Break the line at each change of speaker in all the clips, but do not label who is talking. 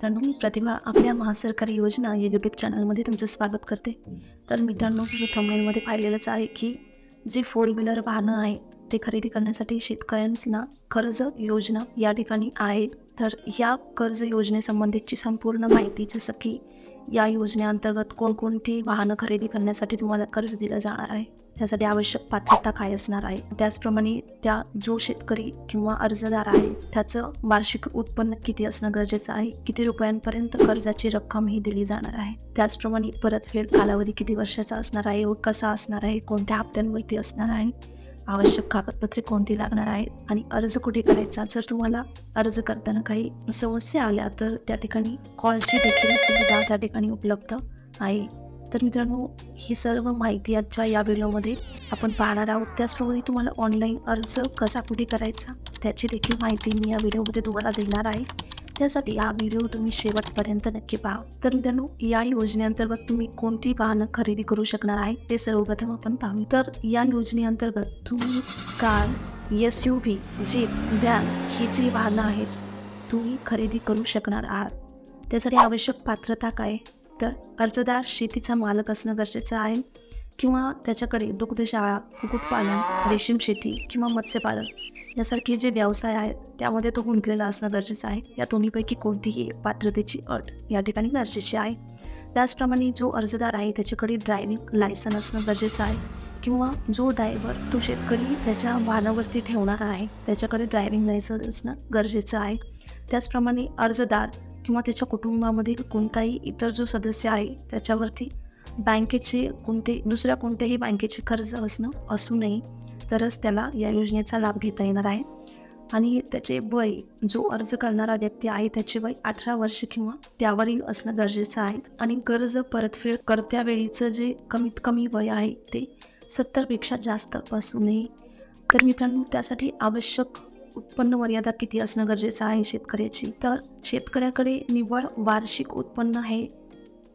मित्रांनो मी प्रतिभा आपल्या महासरकारी योजना या यूट्यूब चॅनलमध्ये तुमचं स्वागत करते. तर मित्रांनो थंबनेलमध्ये पाहिलेलंच आहे की जे फोर व्हीलर वाहनं आहे ते खरेदी करण्यासाठी शेतकऱ्यांना कर्ज योजना या ठिकाणी आहे. तर या कर्ज योजनेसंबंधीची संपूर्ण माहिती जसं की या योजनेअंतर्गत कोणकोणती वाहनं खरेदी करण्यासाठी तुम्हाला कर्ज दिलं जाणार आहे? त्यासाठी आवश्यक पात्रता काय असणार आहे? त्याचप्रमाणे त्या जो शेतकरी किंवा अर्जदार आहे त्याचं वार्षिक उत्पन्न किती असणं गरजेचं आहे? किती रुपयांपर्यंत कर्जाची रक्कम ही दिली जाणार आहे? त्याचप्रमाणे परतफेड कालावधी किती वर्षाचा असणार आहे? व कसा असणार आहे? कोणत्या हप्त्यांवरती असणार आहे? आवश्यक कागदपत्रे कोणती लागणार आहेत आणि अर्ज कुठे करायचा? जर तुम्हाला अर्ज करताना काही समस्या आल्या तर त्या ठिकाणी कॉलची देखील सुविधा त्या ठिकाणी उपलब्ध आहे. तर मित्रांनो ही सर्व माहिती आजच्या या व्हिडिओमध्ये आपण पाहणार आहोत. त्याचप्रमाणे तुम्हाला ऑनलाईन अर्ज कसा कुठे करायचा त्याची देखील माहिती मी या व्हिडिओमध्ये तुम्हाला देणार आहे. त्यासाठी हा व्हिडिओ तुम्ही शेवटपर्यंत नक्की पहा. तर मित्रांनो या योजनेअंतर्गत तुम्ही कोणती वाहनं खरेदी करू शकणार आहे ते सर्वप्रथम आपण पाहू. तर या योजनेअंतर्गत तुम्ही car S U V jeep van ही जी वाहनं आहेत तुम्ही खरेदी करू शकणार आहात. त्यासाठी आवश्यक पात्रता काय? तर अर्जदार शेतीचा मालक असणं गरजेचं आहे किंवा त्याच्याकडे दुग्धशाळा कुक्कुटपालन रेशीम शेती किंवा मत्स्यपालन यासारखे जे व्यवसाय आहेत त्यामध्ये तो गुंतलेला असणं गरजेचं आहे. या दोन्हीपैकी कोणतीही पात्रतेची अट या ठिकाणी गरजेची आहे. त्याचप्रमाणे जो अर्जदार आहे त्याच्याकडे ड्रायव्हिंग लायसन असणं गरजेचं आहे. किंवा जो ड्रायव्हर तो शेतकरी त्याच्या वाहनावरती ठेवणार आहे त्याच्याकडे ड्रायव्हिंग लायसन असणं गरजेचं आहे. त्याचप्रमाणे अर्जदार किंवा त्याच्या कुटुंबामधील कोणताही इतर जो सदस्य आहे त्याच्यावरती बँकेचे कोणते दुसऱ्या कोणत्याही बँकेचे कर्ज असणं असू नये. तरच त्याला या योजनेचा लाभ घेता येणार आहे. आणि त्याचे वय जो अर्ज करणारा व्यक्ती आहे त्याचे वय अठरा वर्ष किंवा त्यावरील असणं गरजेचं आहे. आणि कर्ज परतफेड करत्या वेळीचं जे कमीत कमी वय आहे ते सत्तरपेक्षा जास्त असू नये. तर मित्रांनो त्यासाठी आवश्यक उत्पन्न मर्यादा किती असणं गरजेचं आहे शेतकऱ्याची? तर शेतकऱ्याकडे निव्वळ वार्षिक उत्पन्न हे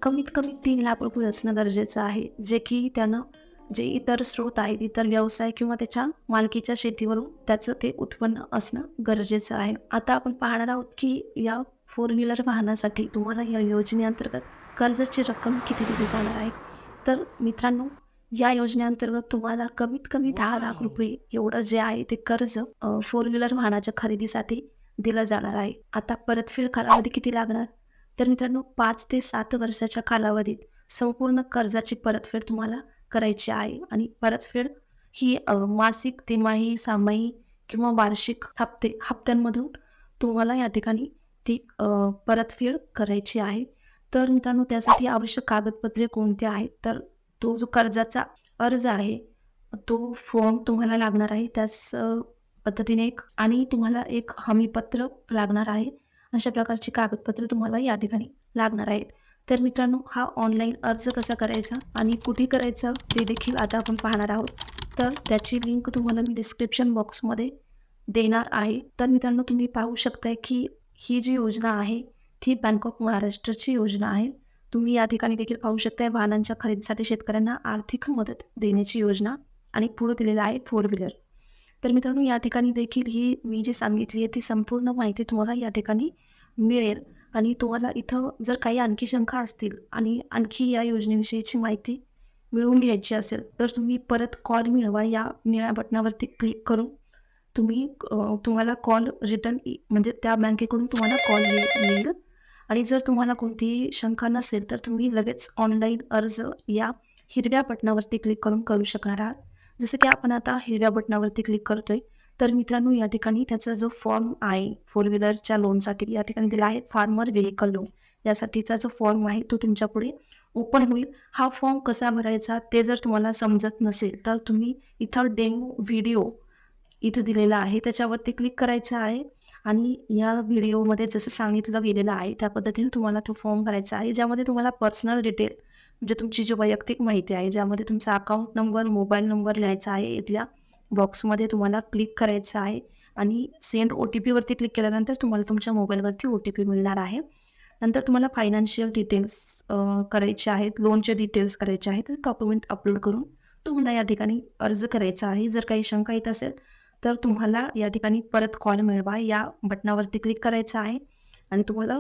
कमीत कमी तीन लाख रुपये असणं गरजेचं आहे जे की त्यानं जे इतर स्रोत आहेत इतर व्यवसाय किंवा त्याच्या मालकीच्या शेतीवरून त्याचं ते उत्पन्न असणं गरजेचं आहे. आता आपण पाहणार आहोत की या फोर व्हीलर वाहनासाठी तुम्हाला या योजनेअंतर्गत कर्जाची रक्कम किती दिली जाणार आहे? तर मित्रांनो या योजनेअंतर्गत तुम्हाला कमीत कमी दहा लाख रुपये एवढं जे आहे ते कर्ज फोर व्हीलर वाहनाच्या खरेदीसाठी दिलं जाणार आहे. आता परतफेड कालावधी किती लागणार? तर मित्रांनो पाच ते सात वर्षाच्या कालावधीत संपूर्ण कर्जाची परतफेड तुम्हाला करायची आहे. आणि परतफेड ही मासिक तिमाही सामाही किंवा वार्षिक हप्ते हप्त्यांमधून तुम्हाला या ठिकाणी ती परतफेड करायची आहे. तर मित्रांनो त्यासाठी आवश्यक कागदपत्रे कोणते आहेत? तर तो जो कर्जाचा अर्ज आहे तो फॉर्म तुम्हाला लागणार आहे. त्याच पद्धतीने एक आणि तुम्हाला एक हमीपत्र लागणार आहे. अशा प्रकारची कागदपत्रे तुम्हाला या ठिकाणी लागणार आहेत. तर मित्रांनो हा ऑनलाईन अर्ज कसा करायचा आणि कुठे करायचा ते देखील आता आपण पाहणार आहोत. तर त्याची लिंक तुम्हाला मी डिस्क्रिप्शन बॉक्समध्ये देणार आहे. तर मित्रांनो तुम्ही पाहू शकताय की ही जी योजना आहे ती बँक ऑफ महाराष्ट्राची योजना आहे. तुम्ही या ठिकाणी देखील पाहू शकताय वाहनांच्या खरेदीसाठी शेतकऱ्यांना आर्थिक मदत देण्याची योजना आणि पुढे दिलेलं आहे फोर व्हीलर तर मित्रांनो या ठिकाणी देखील ही मी जी सांगितली आहे ती संपूर्ण माहिती तुम्हाला या ठिकाणी मिळेल. आणि तुम्हाला इथं जर काही आणखी शंका असतील आणि आणखी या योजनेविषयीची माहिती मिळवून घ्यायची असेल तर तुम्ही परत कॉल मिळवा या निळ्या बटनावरती क्लिक करून. तुम्ही तुम्हाला कॉल रिटर्न e, म्हणजे त्या बँकेकडून तुम्हाला कॉल येईल. आणि जर तुम्हाला कोणतीही शंका नसेल तर तुम्ही लगेच ऑनलाईन अर्ज या हिरव्या बटनावरती क्लिक करून करू शकणार आहात. जसं की आपण आता हिरव्या बटनावरती क्लिक करतोय तर मित्रांनो या ठिकाणी त्याचा जो फॉर्म आहे फोर व्हीलरच्या लोनसाठी या ठिकाणी दिला आहे फार्मर व्हेकल लोन यासाठीचा जो फॉर्म आहे तो तुमच्यापुढे ओपन होईल. हा फॉर्म कसा भरायचा ते जर तुम्हाला समजत नसेल तर तुम्ही इथं डेमो व्हिडिओ इथं दिलेला आहे. त्याच्यावरती क्लिक करायचं आहे आणि या व्हिडिओमध्ये जसं सांगितलं गेलेलं आहे त्या पद्धतीने तुम्हाला तो फॉर्म भरायचा आहे ज्यामध्ये तुम्हाला पर्सनल डिटेल म्हणजे तुमची जी वैयक्तिक माहिती आहे ज्यामध्ये तुमचा अकाउंट नंबर मोबाईल नंबर लिहायचा आहे इथल्या. बॉक्समध्ये तुम्हाला क्लिक करायचं आहे आणि सेंड ओ टी पीवरती क्लिक केल्यानंतर तुम्हाला तुमच्या मोबाईलवरती ओ टी पी मिळणार आहे. नंतर तुम्हाला फायनान्शियल डिटेल्स करायचे आहेत लोनचे डिटेल्स करायचे आहेत डॉक्युमेंट अपलोड करून तुम्हाला या ठिकाणी अर्ज करायचा आहे. जर काही शंका येत असेल तर तुम्हाला या ठिकाणी परत कॉल मिळवा. या बटनावरती क्लिक करायचं आहे आणि तुम्हाला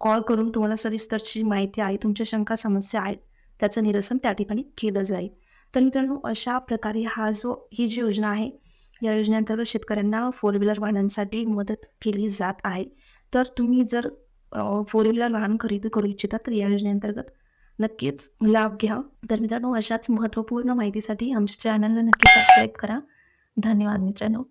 कॉल करून तुम्हाला सविस्तरची माहिती आहे तुमच्या शंका समस्या आहेत त्याचं निरसन त्या ठिकाणी केलं जाईल. तर मित्रांनो अशा प्रकारे हा जो ही जी योजना आहे या योजनेअंतर्गत शेतकऱ्यांना फोर व्हीलर वाहनांसाठी मदत केली जात आहे. तर तुम्ही जर फोर व्हीलर वाहन खरेदी करू इच्छिता तर या योजनेअंतर्गत नक्कीच लाभ घ्या. तर मित्रांनो अशाच महत्त्वपूर्ण माहितीसाठी आमच्या चॅनलला नक्की सबस्क्राईब करा. धन्यवाद मित्रांनो.